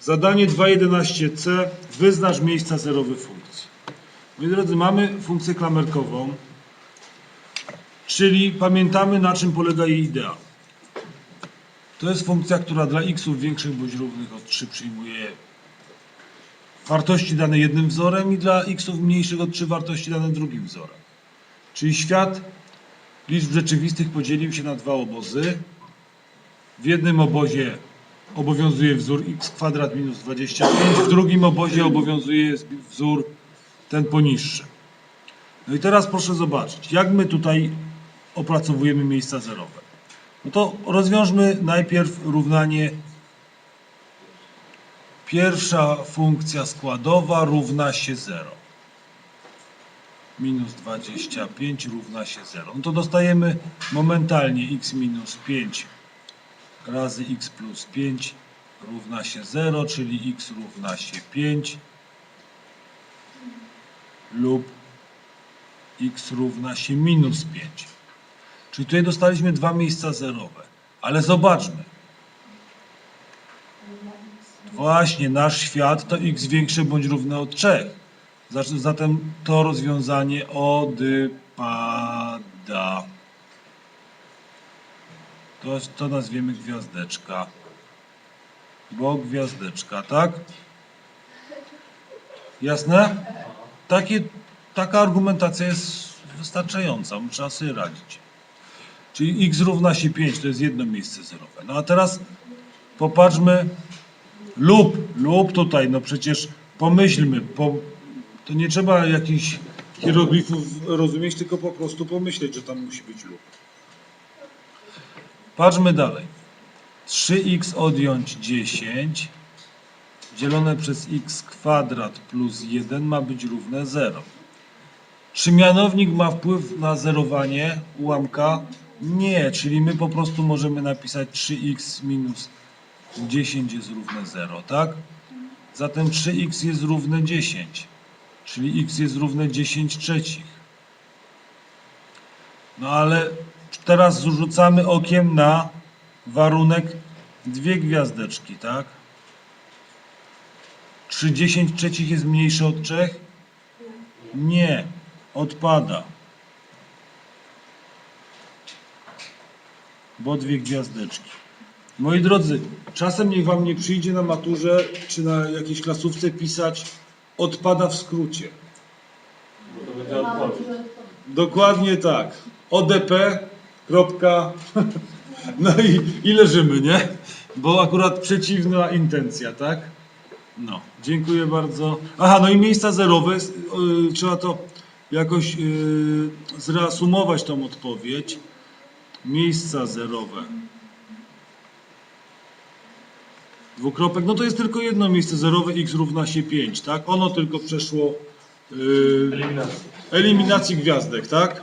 Zadanie 2.11c. Wyznacz miejsca zerowe funkcji. Moi drodzy, mamy funkcję klamerkową, czyli pamiętamy na czym polega jej idea. To jest funkcja, która dla xów większych bądź równych od 3 przyjmuje wartości dane jednym wzorem i dla xów mniejszych od 3 wartości dane drugim wzorem. Czyli świat liczb rzeczywistych podzielił się na dwa obozy. W jednym obozie obowiązuje wzór x kwadrat minus 25, w drugim obozie obowiązuje wzór ten poniższy. No i teraz proszę zobaczyć, jak my tutaj opracowujemy miejsca zerowe. No to rozwiążmy najpierw równanie pierwsza funkcja składowa równa się 0. Minus 25 równa się 0. No to dostajemy momentalnie x minus 5 razy x plus 5 równa się 0, czyli x równa się 5 lub x równa się minus 5. Czyli tutaj dostaliśmy dwa miejsca zerowe. Ale zobaczmy. Właśnie, nasz świat to x większe bądź równe od 3. Zatem- to rozwiązanie odpada. To, to nazwiemy gwiazdeczka. Bo gwiazdeczka, tak? Jasne? Takie, taka argumentacja jest wystarczająca, trzeba sobie radzić. Czyli x równa się 5, to jest jedno miejsce zerowe. No a teraz popatrzmy, lub, lub tutaj, no przecież pomyślmy, po, to nie trzeba jakichś hieroglifów rozumieć, tylko po prostu pomyśleć, że tam musi być lub. Patrzmy dalej. 3x odjąć 10 dzielone przez x kwadrat plus 1 ma być równe 0. Czy mianownik ma wpływ na zerowanie ułamka? Nie, czyli my po prostu możemy napisać 3x minus 10 jest równe 0, tak? Zatem 3x jest równe 10, czyli x jest równe 10 trzecich. No ale teraz rzucamy okiem na warunek dwie gwiazdeczki, tak? Czy 10 trzecich jest mniejsze od 3? Nie, odpada. Bo dwie gwiazdeczki. Moi drodzy, czasem niech wam nie przyjdzie na maturze czy na jakiejś klasówce pisać odpada w skrócie. To będzie odpowiedź. Dokładnie tak. ODP. Kropka. No i, i leżymy, nie? Bo akurat przeciwna intencja, tak? No, dziękuję bardzo. Aha, no i miejsca zerowe. Yy, trzeba to jakoś yy, zreasumować tą odpowiedź. Miejsca zerowe. Dwukropek, no to jest tylko jedno miejsce zerowe, x równa się 5, tak? Ono tylko przeszło yy, Eliminacja. eliminacji gwiazdek, tak?